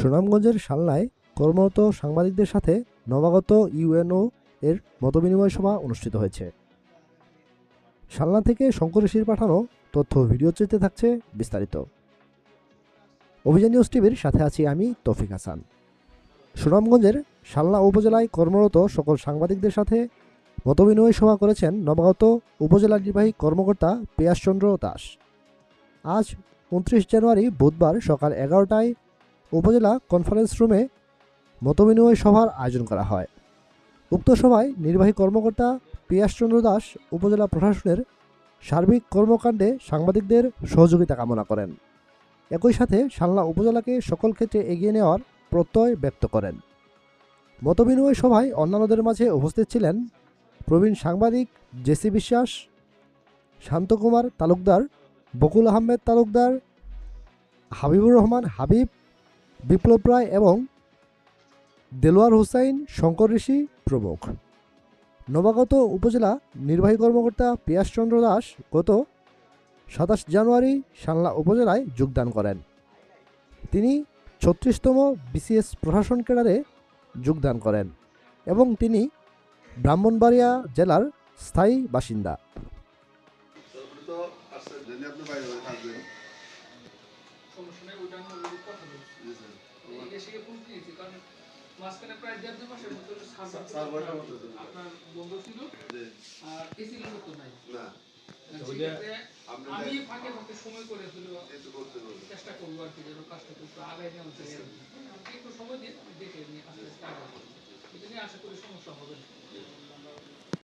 সুনামগঞ্জের সালনায় কর্মরত সাংবাদিকদের সাথে নবাগত ইউএনও এর মতবিনিময় সভা অনুষ্ঠিত হয়েছে। সালনা থেকে শঙ্কর ঋষির পাঠানো তথ্য ভিডিও চিত্রে থাকছে বিস্তারিত। অভিযান নিউজ টিভির সাথে আছি আমি তৌফিক হাসান। সুনামগঞ্জের সালনা উপজেলায় কর্মরত সকল সাংবাদিকদের সাথে মতবিনিময় সভা করেছেন নবাগত উপজেলা নির্বাহী কর্মকর্তা পেয়াসচন্দ্র দাস। আজ উনত্রিশ জানুয়ারি বুধবার সকাল এগারোটায় উপজেলা কনফারেন্স রুমে মতবিনিময় সভার আয়োজন করা হয়। উক্ত সভায় নির্বাহী কর্মকর্তা পিয়াসচন্দ্র দাস, উপজেলা প্রশাসনের সার্বিক কর্মকাণ্ডে সাংবাদিকদের সহযোগিতা কামনা করেন। একই সাথে সালনা উপজেলাকে সকল ক্ষেত্রে এগিয়ে নেওয়ার প্রত্যয় ব্যক্ত করেন। মতবিনিময় সভায় অন্যান্যদের মাঝে উপস্থিত ছিলেন প্রবীণ সাংবাদিক জেসি বিশ্বাস শান্তকুমার তালুকদার, বকুল আহমেদ তালুকদার, হাবিবুর রহমান হাবিব বিপ্লব রায় এবং দেলোয়ার হুসাইন শঙ্কর ঋষি প্রমুখ। নবাগত উপজেলা নির্বাহী কর্মকর্তা পিয়াসচন্দ্র দাস গত সাতাশ জানুয়ারি সালনা উপজেলায় যোগদান করেন। তিনি ছত্রিশতম বিসিএস প্রশাসন ক্যাডারে যোগদান করেন এবং তিনি ব্রাহ্মণবাড়িয়া জেলার স্থায়ী বাসিন্দা। সমস্যা নেই ওইটা আমি এসে কারণ মাঝখানে প্রায় দেড় দুই মাসের মতো। আপনার বন্ধ ছিল আর নাই। না। ফাঁকে ফাঁকে সময় করে হলেও চেষ্টা করব আর কি যেন কাজটা একটু আগায় নেওয়া একটু সময় দিন আমি দেখে নিয়ে এটা নিয়ে আশা করি সমস্যা হবে না।